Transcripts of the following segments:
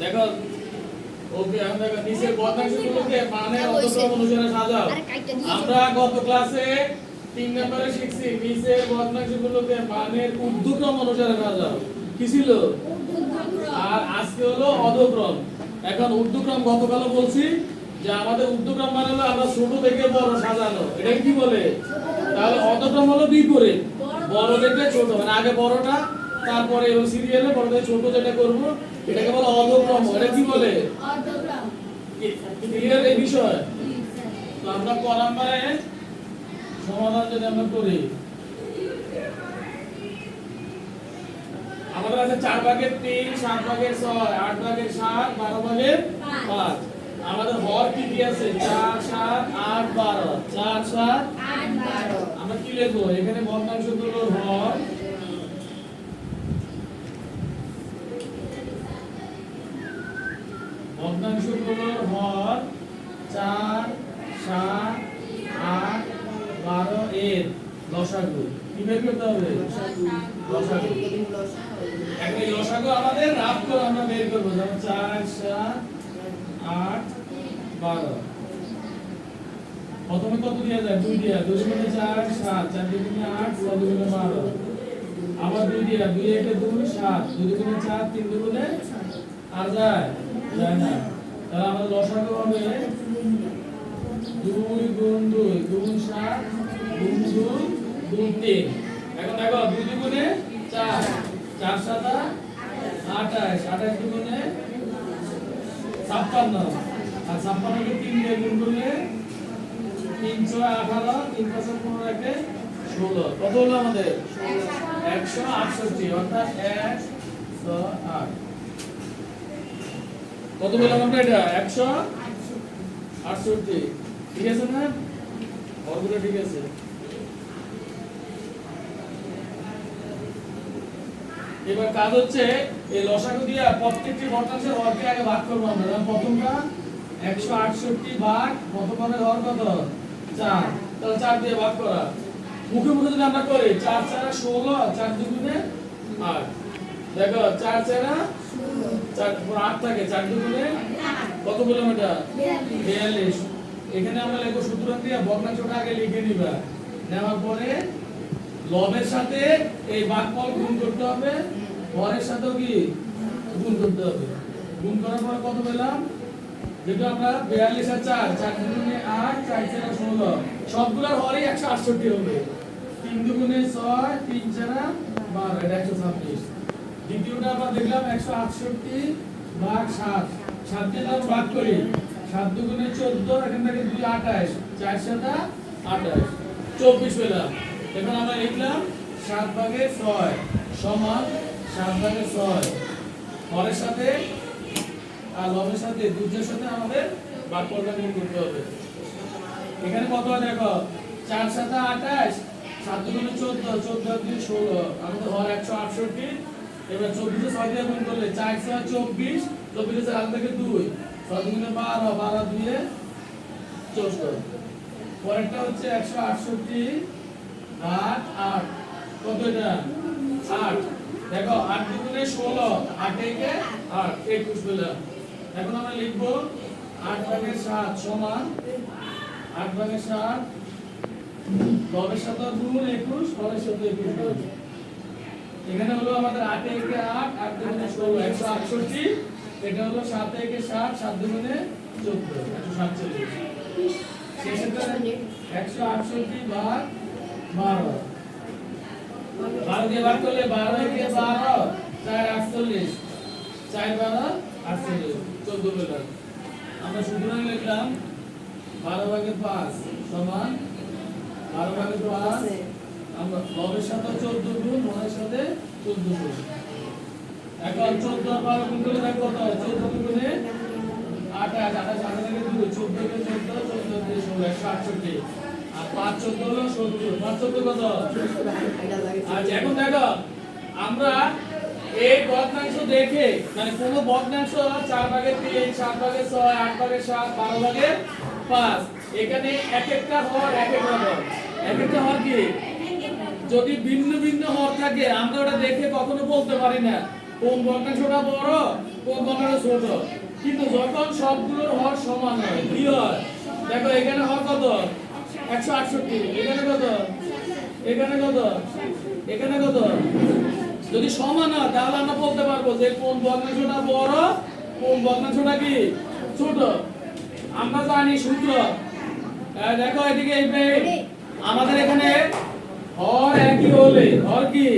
দেখো মানে অন্তক্রম অনুসারে সাজাও। আমরা গত ক্লাসে তিন নম্বরে শিখছি নিচের ভগ্নাংশগুলোকে মানের ঊর্ধ্বক্রম অনুসারে সাজাও। কি ছিল? আর আজকে হলো অধক্রম। এখন ঊর্ধ্বক্রম গতকালও বলছি যে আমাদের ঊর্ধ্বক্রম মানে হলো আমরা ছোট থেকে বড় সাজানো। এটা কি বলে? তাহলে অধক্রম হলো বিপরীত। বড় থেকে ছোট মানে আগে বড়টা তারপরে ওই সিরিয়ালে বড় ছোট যেটা করব এটাকে বলে অধক্রম এটা কি বলে? ক্লিয়ার এই বিষয়? তো আমরা সমাধান যদি আমরা করি আমাদের আছে চার ভাগের তিন সাত ভাগের ছয় আট ভাগের সাত বারো ভাগের পাঁচ। আমাদের হর কি কি আছে? চার সাত আট বারো। চার সাত। আমরা কি লিখব? এখানে ভগ্নাংশগুলোর হর ভগ্নাংশগুলোর হর চার, সাত, আট, বারো, এর লসাগু। কি বের করতে হবে? লসাগু। একটা লসাগু আমাদের রাফ করে আমরা বের করব। যেমন 4 7 8 12 প্রথমে কত দেয়া যায়? দুই দিয়া। দুই গুণে 4 7 4 দুগুণে 8 6 দুগুণে 12 আবার দুই দিয়া। দুই একে দুই 7 দুই দুগুণে 4 তিন দুগুণে আর যায়। যায় না? তাহলে আমাদের লসাগু হবে দুই গুণ দুই গুণ সাত গুণ দুই গুণ তিন। এখন দেখো, দুই দুগুণে চার। চার সাতা আঠাশ। আঠাশ দুগুণে ছাপ্পান্ন। আর ছাপ্পান্নকে তিন দিয়ে গুণ করলে তিন ছয় আঠারো তিন পাঁচশো পনেরো একে ষোলো। কত হলো আমাদের? একশো আটষট্টি। অর্থাৎ এক ছয় আট। কত বললাম আমরা এটা? একশো? আটষট্টি। ঠিক আছে না? হরগুলো ঠিক আছে। এবার কাজ হচ্ছে, এই লসাগু দিয়ে প্রত্যেকটি ভগ্নাংশের হরকে আগে ভাগ করব আমরা। যেমন প্রথমটা একশো আটষট্টি ভাগ প্রথমের হর কত? চার। তাহলে চার দিয়ে ভাগ করা। মুখে মুখে যদি আমরা করি, চার চারা ষোলো চার দুগুণে আট। দেখো, চার চারা চার পরে কত পেলাম? আমরা আর চার চার আট, চার চার একশো আটষট্টি হবে। তিন ছয়, তিন চারা বারো একশো ছাব্বিশ। দ্বিতীয়টা আমরা দেখলাম একশো আটষট্টি ভাগ সাত। সাত দিয়ে যখন ভাগ করি। সাত দুগুণে চোদ্দ, এখান থেকে দুই আঠাশ। চার সাতা আঠাশ। চব্বিশ পেলাম। এখন আমরা লিখলাম সাত ভাগে ছয় সমান সাত ভাগে ছয়। হরের সাথে আর লবের সাথে দুজের সাথে আমাদের বাক্যটা গুণ করতে হবে। এখানে কত হয় দেখো? চার সাথে আঠাশ, সাত দুগুণে চোদ্দ চোদ্দ দুই ষোলো। আমাদের হর একশো আটষট্টি এবার চব্বিশে ছয় দিয়ে গুণ করলে চার ছয় চব্বিশ, চব্বিশে চার থেকে দুই। ছয় দুগুণে বারো বারো দুয়ে চৌদ্দ পরেরটা হচ্ছে একশো আটষট্টি, আট আট। কত এটা? আট। দেখো, আট দুগুণে ষোলো, আট একে আট, একুশ পেলাম এখন আমরা লিখব আট ভাগের সাত সমান আট ভাগের সাত। লবের সাথে গুণ একুশ? হরের সাথে একুশ। এখানে হলো আমাদের আট একে আট আট দুগুণে ষোলো, একশো আটষট্টি। এটা হলো সাত একে সাত সাত দুগুণে চোদ্দ, একশো সাতচল্লিশ। একশো আটষট্টি ভাগ বারো। বারো দিয়ে ভাগ করলে বারো একে বারো, চার আটচল্লিশ, চার বারো আটচল্লিশ, চোদ্দ পেলাম। আমরা সুতরাং লিখলাম বারো ভাগে পাঁচ সমান বারো ভাগে পাঁচ আমরা লবের সাথে চোদ্দ গুণ নয়ের সাথে চোদ্দ গুণ। এখন চোদ্দ বারো গুণ করলে দেখো কত হয়? চোদ্দ গুণে আঠাশ আঠাশ আঠাশ থেকে দুই, চোদ্দ কে চোদ্দ চোদ্দ দিয়ে ষোলো, একশো আটষট্টি। আর পাঁচ, চোদ্দ হলো সত্তর। পাঁচ, চোদ্দ কত? আচ্ছা এখন দেখো, আমরা এই ভগ্নাংশ দেখে মানে কোন ভগ্নাংশ চার ভাগের তিন, সাত ভাগের ছয়, আট ভাগের সাত, বারো ভাগের পাঁচ। এখানে এক একটা হর এক একটা হর এক একটা হর কি? যদি ভিন্ন ভিন্ন হর থাকে, আমরা ওটা দেখে কখনো বলতে পারি না। কোন ভগ্নাংশটা বড়, কোন ভগ্নাংশ ছোট। কিন্তু যখন সবগুলোর হর সমান হয়, কি দেখো, এখানে হর কত? একশো আটষট্টি। এখানে কত? এখানে কত? এখানে কত? যদি সমান হয়, তাহলে আমরা বলতে পারব যে কোন ভগ্নাংশটা বড়, কোন ভগ্নাংশটা কি? ছোট। আমরা জানি সূত্র। দেখো এদিকে আমাদের এখানে হর একই হলে হর কি?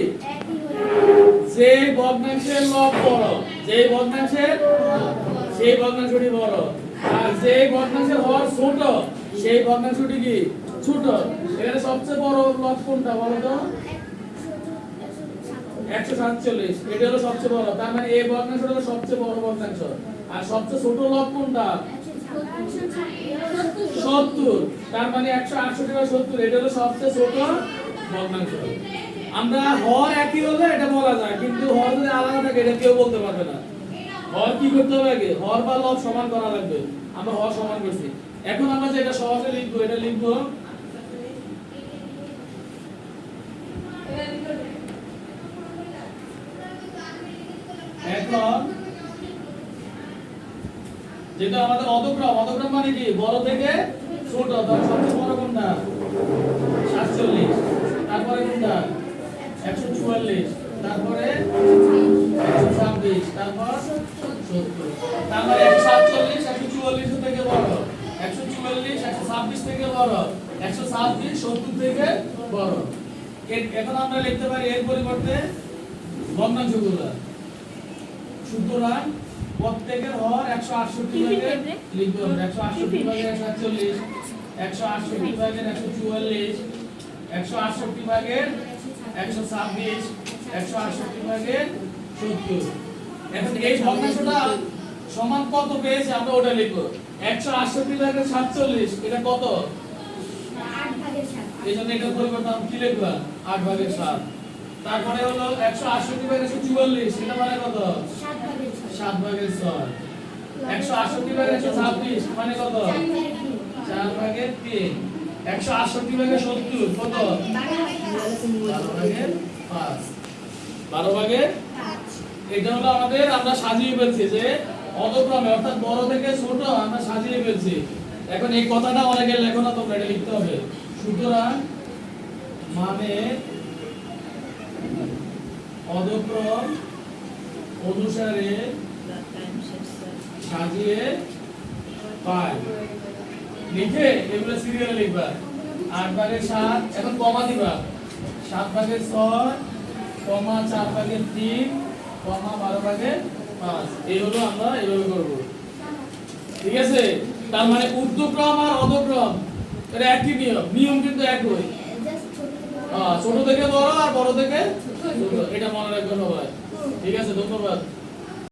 যে ভগ্নাংশের লব বড় যে ভগ্নাংশের সেই ভগ্নাংশটি বড়। আর যে ভগ্নাংশের হর ছোট সেই ভগ্নাংশটি কি? ছোট। এখানে সবচেয়ে বড় লব কোনটা বলো তো? একশো সাতচল্লিশ। এটা হলো সবচেয়ে বড়। তার মানে এই ভগ্নাংশটা হলো সবচেয়ে বড় ভগ্নাংশ আর সবচেয়ে ছোট লব কোনটা? সত্তর। তার মানে একশো আটষট্টি বা সত্তর। এটা হলো সবচেয়ে ছোট আমরা হর একই হলে এটা বলা যায়, কিন্তু হর যদি আলাদা থাকে, এটা কেউ বলতে পারবে না। হর কি করতে হবে আগে? হর বা লব সমান করা লাগবে। আমরা হর সমান করছি। এখন আমরা যেটা সহজে লিখব, এটা লিখব এখন যেটা আমাদের অধক্রম অধক্রম মানে কি? বড় থেকে ছোট সবচেয়ে বড় কোনটা? তারপরে একশো চুয়াল্লিশ তারপরে একশো ছাব্বিশ তারপর সত্তর তারপরে একশো সাতচল্লিশ একশো চুয়াল্লিশ থেকে বড় একশো চুয়াল্লিশ একশো ছাব্বিশ থেকে বড় একশো ছাব্বিশ সত্তর থেকে বড়। এখন আমরা লিখতে পারি এর পরিবর্তে ভগ্নাংশগুলো সুতরাং প্রত্যেকের হর একশো আটষট্টি ভাগের লিখতে হবে। একশো আটষট্টি ভাগের একশো আটচল্লিশ একশো আটষট্টি ভাগের একশো চুয়াল্লিশ একশো আটষট্টি ভাগের একশো ছাব্বিশ একশো আটষট্টি ভাগের সত্তর। এখন এই ভগ্নাংশটা সমান কত পেয়েছে আমরা ওটা লিখব। একশো আটষট্টি ভাগের সাতচল্লিশ এটা কত? এই জন্য এটা পরিবর্তন কি লিখব? আট ভাগের সাত। তারপরে হলো একশো আটষট্টি ভাগের একশো চুয়াল্লিশ এটা মানে কত? সাত ভাগের ছয়। একশো আটষট্টি ভাগের একশো ছাব্বিশ মানে কত? চার ভাগের তিন। একশো আটষট্টি ভাগের সত্তর, কত? বারো ভাগের পাঁচ। বারো ভাগের এটা হলো আমাদের, আমরা সাজিয়ে ফেলছি যে অতক্রমে অর্থাৎ বড় থেকে ছোট আমরা সাজিয়ে ফেলছি। এখন এই কথাটা অনেকের লেখনা, তোমরা এটা লিখতে হবে। সুতরাং মানে অদক্রম অনুসারে সাজিয়ে পাই। লিখে এগুলো সিরিয়ালে লিখবা। আট ভাগের সাত এখন কমা দিবা। সাত ভাগের ছয় কমা চার ভাগের তিন কমা বারো ভাগের পাঁচ। এই হলো আমরা এইভাবে করব। ঠিক আছে? তার মানে ঊর্ধ্বক্রম আর অধক্রম এটা একই নিয়ম। নিয়ম কিন্তু একই। আহ, ছোট থেকে বড় আর বড় থেকে এটা মনে রাখবেন সবাই। ঠিক আছে? ধন্যবাদ।